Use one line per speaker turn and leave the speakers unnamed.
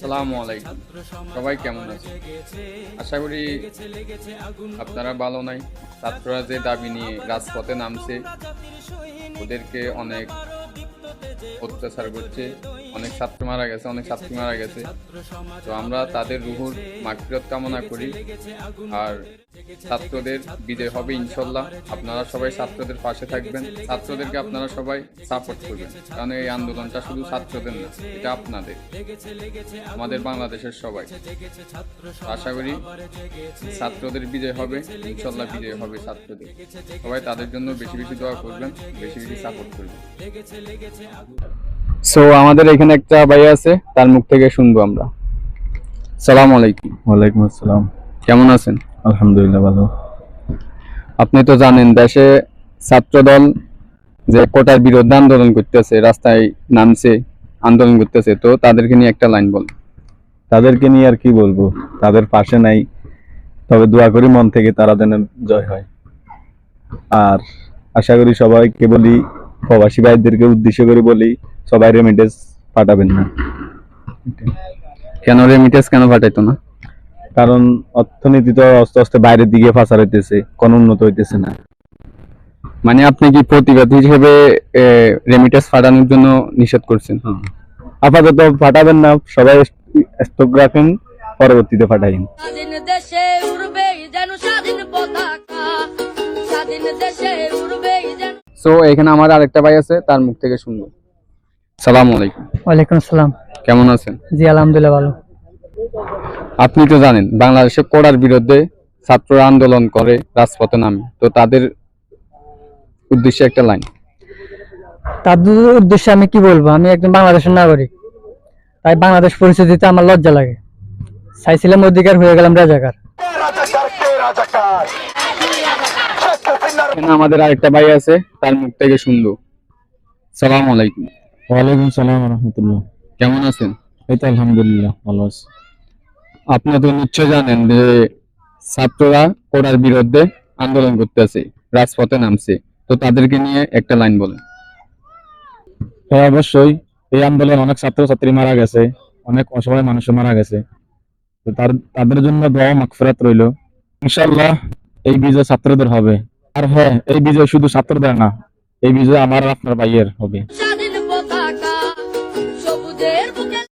সালামু আলাইকুম। সবাই কেমন আছে আশা করি আপনারা ভালো নাই। ছাত্ররা যে দাবি নিয়ে রাজপথে নামছে ওদেরকে অনেক অত্যাচার করছে। অনেক ছাত্র মারা গেছে, অনেক ছাত্রী মারা গেছে। তো আমরা তাদের রুহুর মাগফিরত কামনা করি। আর ছাত্রদের বিজয় হবে ইনশাল্লাহ। আপনারা সবাই ছাত্রদের পাশে থাকবেন। ছাত্রদেরকে আপনারা সবাই সাপোর্ট করবেন। কারণ এই আন্দোলনটা শুধু ছাত্রদের না, এটা আপনাদের। আমাদের বাংলাদেশের সবাই। আশা করি ছাত্রদের বিজয় হবে। ইনশাল্লাহ বিজয় হবে ছাত্রদের। সবাই তাদের জন্য বেশি বেশি দোয়া করবেন, বেশি বেশি সাপোর্ট করবেন। সো আমাদের এখানে একটা ভাই আছে তার মুখ থেকে শুনব আমরা। সালাম আলাইকুম।
ওয়ালাইকুম আসসালাম।
কেমন আছেন?
আলহামদুলিল্লাহ ভালো।
আপনি তো জানেন দেশে ছাত্রদল যে কোটার বিরুদ্ধে আন্দোলন করতেছে রাস্তায় নামছে আন্দোলন করতেছে তো তাদেরকে নিয়ে একটা লাইন বল
তাদেরকে নিয়ে আর কি বলব? তাদের পাশে নাই তবে দোয়া করি মন থেকে তারা যেন জয় হয়। আর আশা করি সবাইকে বলি প্রবাসী ভাইদেরকে উদ্দেশ্য করে বলি সবাই রেমিটেন্স পাঠাবেন না।
কেন রেমিটেন্স কেন পাঠাইতো না?
কারণ অর্থনীতি তো আস্তে আস্তে বাইরের দিকে ফাঁসা হইতেছে কোন উন্নত হইতেছে না।
মানে আপনি কি প্রতিবাদ হিসেবে রেমিটেন্স পাঠানোর জন্য নিষেধ করছেন?
আপাতত পাঠাবেন না সবাই স্টক রাখেন পরবর্তীতে পাঠাইন।
স্বাধীন দেশে উড়বে যেন স্বাধীন পতাকা স্বাধীন দেশে উড়বে যেন
সো এখানে আমার আরেকটা ভাই আছে তার মুখ থেকে শুনব। সালাম আলাইকুম।
ওয়ালাইকুম আসসালাম।
কেমন আছেন?
জি আলহামদুলিল্লাহ ভালো।
আপনি তো জানেন বাংলাদেশে কোড়ার বিরুদ্ধে ছাত্ররা আন্দোলন করে রাজপথে নামে। তো তাদের উদ্দেশ্যে একটা লাইন।
তাদের উদ্দেশ্যে আমি কি বলব? আমি একজন বাংলাদেশের নাগরিক। তাই বাংলাদেশ পরিস্থিতিতে আমার লজ্জা লাগে। চাইছিলাম অধিকার হয়ে গেলাম রাজাকার।
আমাদের আরেকটা ভাই আছে তার মুখ থেকে শুনব। সালাম আলাইকুম।
ওয়ালাইকুম সালাম রহমতুল্লাহ
কেমন আছেন?
এই তো আলহামদুলিল্লাহ ভালো আছি।
আপনি তো নিশ্চয় জানেন যে ছাত্ররা বিরুদ্ধে আন্দোলন করতেছে রাজপথে নামছে। তো তাদেরকে নিয়ে একটা লাইন বলেন।
হ্যাঁ অবশ্যই। এই আন্দোলন অনেক ছাত্রছাত্রী মারা গেছে অনেক অসহায় মানুষ মারা গেছে। তো তার তাদের জন্য দোয়া মাগফিরাত রইল। ইনশাআল্লাহ এই বিজয় ছাত্রদের হবে। আর হ্যাঁ এই বিজয় শুধু ছাত্রদের না এই বিজয় আমার আপনার ভাইয়ের হবে।